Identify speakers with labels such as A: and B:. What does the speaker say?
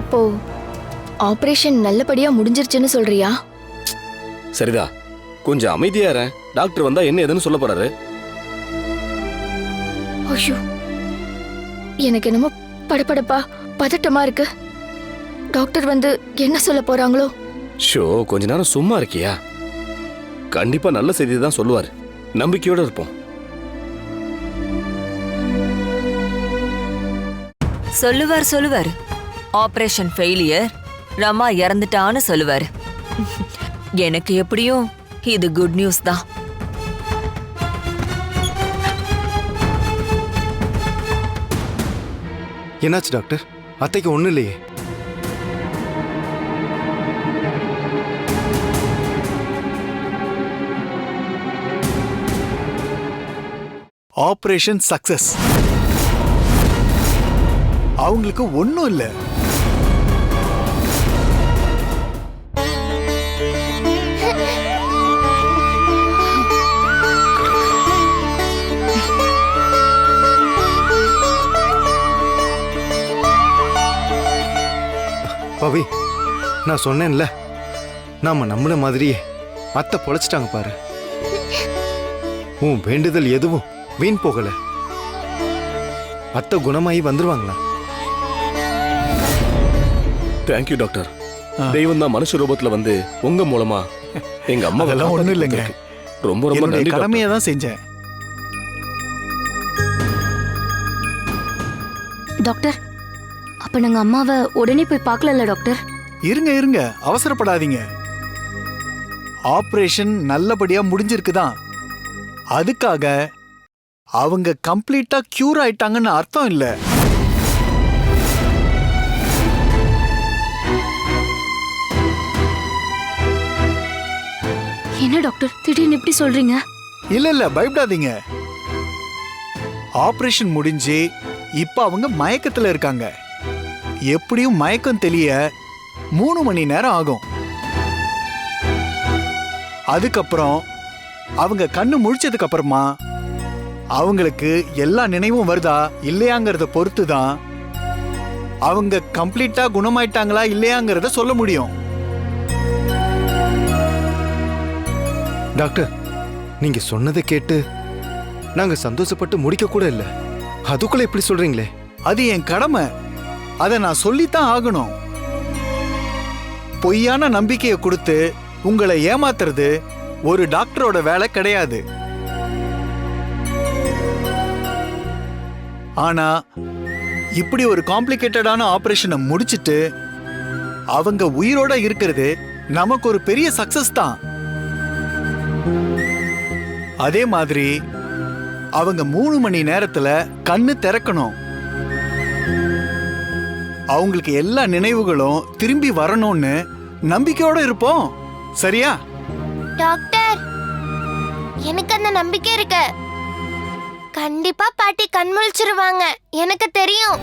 A: அப்போ ஆபரேஷன் நல்லபடியா முடிஞ்சிருச்சுன்னு சொல்றியா?
B: சரிதா கொஞ்சம் அமைதியா இரு. டாக்டர் வந்தா என்ன ஏதுன்னு சொல்ல போறாரு.
A: ஐயோ எனக்கு என்னமோ படபடப்பா பதட்டமா இருக்கு. டாக்டர் வந்து என்ன சொல்ல போறாங்களோ?
B: ஷோ கொஞ்ச நேரம் சும்மா இருக்கியா? கண்டிப்பா நல்ல செய்தி தான் சொல்லுவார். நம்பிக்கையோட இருப்போம்.
C: சொல்லுவார் சொல்லுவார். ஆபரேஷன் ஃபெயிலியர் ரமா இறந்துட்டான்னு சொல்லுவார். எனக்கு எப்படியும் இது குட் நியூஸ் தான்.
D: என்னாச்சு டாக்டர்? அத்தைக்கு ஒன்றும் இல்லையே.
E: ஆபரேஷன் சக்சஸ் அவங்களுக்கு ஒன்றும் இல்லை.
D: பவி நான் சொன்னேன்ல நாம நம்பின மாதிரியே அத்தை பொழைச்சிட்டாங்க பாரு. உன் வேண்டுதல் எதுவும் வீண் போகல. அத்தை குணமாயி வந்துருவாங்களா?
B: தேங்க்யூ டாக்டர் தெய்வம் தான் மனுஷ ரூபத்துல வந்து உங்க மூலமா எங்க அம்மா
E: அதெல்லாம் ஒண்ணும் இல்லைங்க.
B: ரொம்ப ரொம்ப நன்றி
E: கடமையை. தான் செஞ்சேன்.
F: டாக்டர் அப்ப நாங்க அம்மாவை உடனே போய் பார்க்கலல்ல டாக்டர்?
E: இருங்க இருங்க. அவசரப்படாதீங்க. ஆபரேஷன் நல்லபடியா முடிஞ்சிருக்குதான் அதுக்காக அவங்க கம்ப்ளீட்டா கியூர் ஆயிட்டாங்கன்னு அர்த்தம் இல்ல.
F: என்ன டாக்டர்? திடீர்னு இப்படி சொல்றீங்க?
E: இல்ல இல்ல பயப்படாதீங்க. ஆபரேஷன் முடிஞ்சு இப்ப அவங்க மயக்கத்துல இருக்காங்க. எப்படியும் மயக்கம் தெளிய மூணு மணி நேரம் ஆகும். அதுக்கப்புறம் அவங்க கண்ணு முழிச்சதுக்கு அப்புறமா அவங்களுக்கு எல்லா நினைவும் வருதா இல்லையாங்கிறத பொறுத்து தான் அவங்க கம்ப்ளீட்டா குணமாயிட்டாங்களா இல்லையாங்கிறத சொல்ல முடியும்.
D: டாக்டர் நீங்க சொன்னதை கேட்டு நாங்க சந்தோஷப்பட்டு முடிக்க கூட இல்ல. அதுக்குள்ள இப்படி சொல்றீங்களே.
E: அது என் கடமை. அதை நான் சொல்லித்தான் ஆகணும். பொய்யான நம்பிக்கையை கொடுத்து உங்களை ஏமாத்துறது ஒரு டாக்டரோட வேலை கிடையாது. ஆனா இப்படி ஒரு காம்ப்ளிகேட்டடான ஆபரேஷனை முடிச்சிட்டு அவங்க உயிரோட இருக்கிறது நமக்கு ஒரு பெரிய சக்சஸ் தான். அதே மாதிரி அவங்க மூணு மணி நேரத்துல கண்ணு திறக்கணும். அவங்களுக்கு எல்லா நினைவுகளும் திரும்பி வரணும்னு நம்பிக்கையோட இருப்போம். சரியா?
G: டாக்டர் எனக்கு அந்த நம்பிக்கை இருக்கு. கண்டிப்பா பாட்டி கண் முழிச்சிருவாங்க எனக்கு தெரியும்.